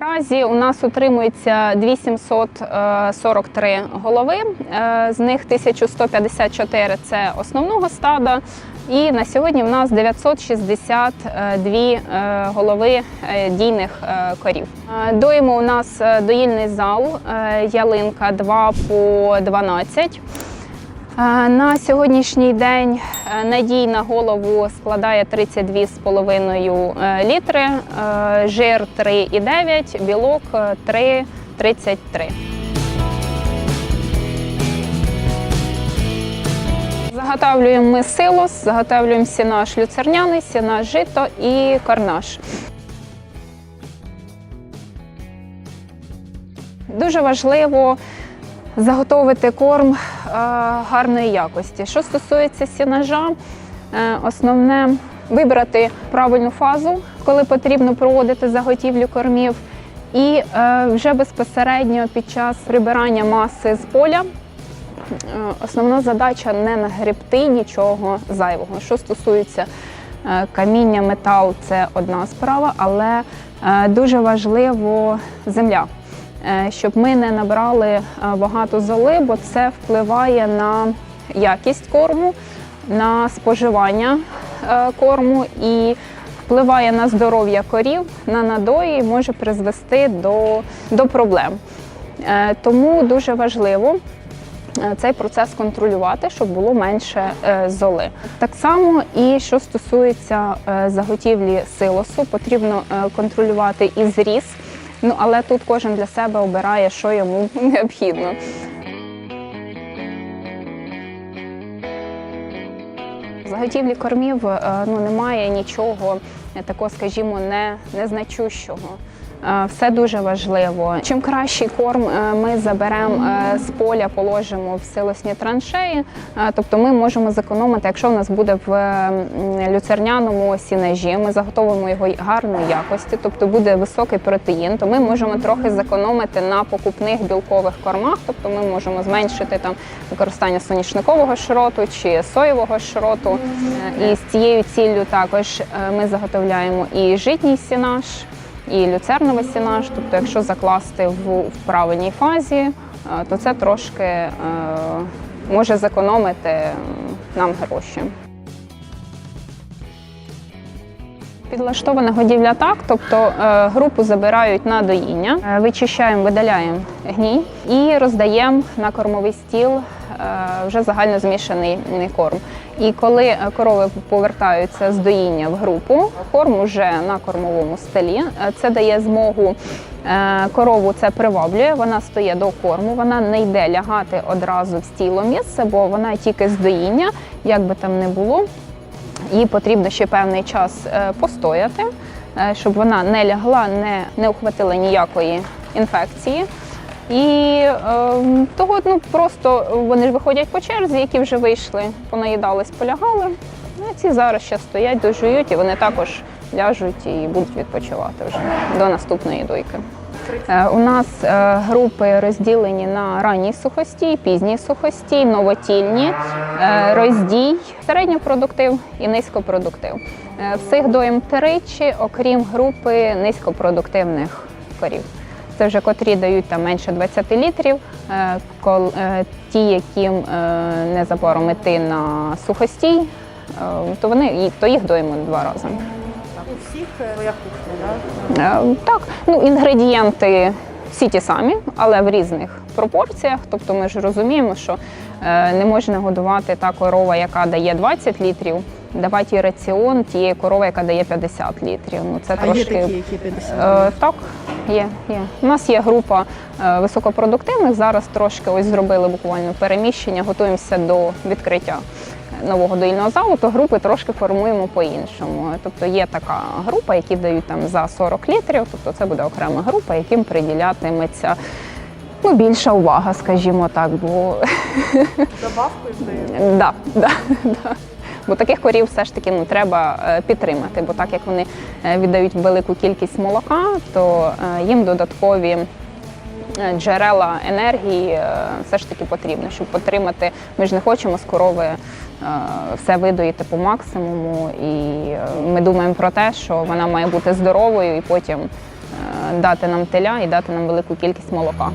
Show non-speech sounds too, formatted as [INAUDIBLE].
Наразі у нас утримується 2743 голови, е, з них 1154 – це основного стада. І на сьогодні в нас 962 е, голови е, дійних е, корів. Е, Доїмо у нас е, доїльний зал, е, ялинка 2 по 12. Е, На сьогоднішній день е, надій на голову складає 32,5 е, літри, жир 3,9, білок е, 3,33. Заготавлюємо ми силос, заготавлюємо сінаш люцерняний, сінаш жито і карнаш. Дуже важливо заготовити корм е, гарної якості. Що стосується сінажа, е, основне вибрати правильну фазу, коли потрібно проводити заготівлю кормів, і е, вже безпосередньо під час прибирання маси з поля. Основна задача не нагребти нічого зайвого. Що стосується каміння, метал це одна справа, але дуже важливо земля щоб ми не набрали е, багато золи, бо це впливає на якість корму, на споживання е, корму і впливає на здоров'я корів, на надої і може призвести до, до проблем. Е, Тому дуже важливо е, цей процес контролювати, щоб було менше е, золи. Так само і що стосується е, заготівлі силосу, потрібно е, контролювати і зріз. Ну але тут кожен для себе обирає, що йому [LAUGHS] необхідно. Заготівлі кормів е, ну, немає нічого такого, скажімо, не, незначущого. Е, Все дуже важливо. Чим кращий корм е, ми заберемо е, з поля, положимо в силосні траншеї, тобто ми можемо зекономити, якщо в нас буде в люцерняному сінежі, ми заготовимо його гарної якості, тобто буде високий протеїн, то ми можемо трохи зекономити на покупних білкових кормах, тобто ми можемо зменшити там використання соняшникового шроту чи соєвого шроту. Е, І з цією ціллю також ми заготовляємо і житній сінаж, і люцерновий сінаж. Тобто, якщо закласти в, в правильній фазі, е, то це трошки е, може зекономити нам гроші. Підлаштована годівля так, тобто е, групу забирають на доїння, е, вичищаємо, видаляємо гній і роздаємо на кормовий стіл е, вже загально змішаний корм. І коли корови повертаються з доїння в групу, корм уже на кормовому столі. Це дає змогу корову це приваблює, вона стоїть до корму, вона не йде лягати одразу в стіло місце, бо вона тільки з доїння, як би там не було. Їй потрібно ще певний час е, постояти, е, щоб вона не лягла, не, не ухватила ніякої інфекції. І е, того ну, просто вони ж виходять по черзі, які вже вийшли, понаїдались, полягали. Ну, ці зараз ще стоять, дожують, і вони також ляжуть і будуть відпочивати вже до наступної дойки. Е, У нас е, групи розділені на ранній сухостій, пізній сухостій, новотільні, е, роздій, середньопродуктив і низькопродуктив. Всіх доїм тричі, окрім групи низькопродуктивних корів. Це вже котрі дають там менше 20 літрів. Ті, яким не запором іти на сухостій, то вони то їх доїмо два рази. Всіх своя кухня, да? Е, Так, ну інгредієнти всі ті самі, але в різних пропорціях. Тобто ми ж розуміємо, що е, не можна годувати та корова, яка дає 20 літрів, давати їй раціон тієї корови, яка дає 50 літрів. Ну це А є такі, які 50 Е, так, є, є. У нас є група е, високопродуктивних. Зараз трошки ось зробили буквально переміщення, готуємося до відкриття нового доїльного залу, то групи трошки формуємо по-іншому. Тобто є така група, які дають там за 40 літрів, тобто це буде окрема група, яким приділятиметься ну, більша увага, скажімо так. Бо [LAUGHS] здається. Да, да, да. Бо таких корів все ж таки ну, треба е, підтримати, бо так як вони е, віддають велику кількість молока, то е, їм додаткові джерела енергії все ж таки потрібно, щоб підтримати. Ми ж не хочемо з корови все видоїти по максимуму, і е, ми думаємо про те, що вона має бути здоровою і потім дати нам теля і дати нам велику кількість молока.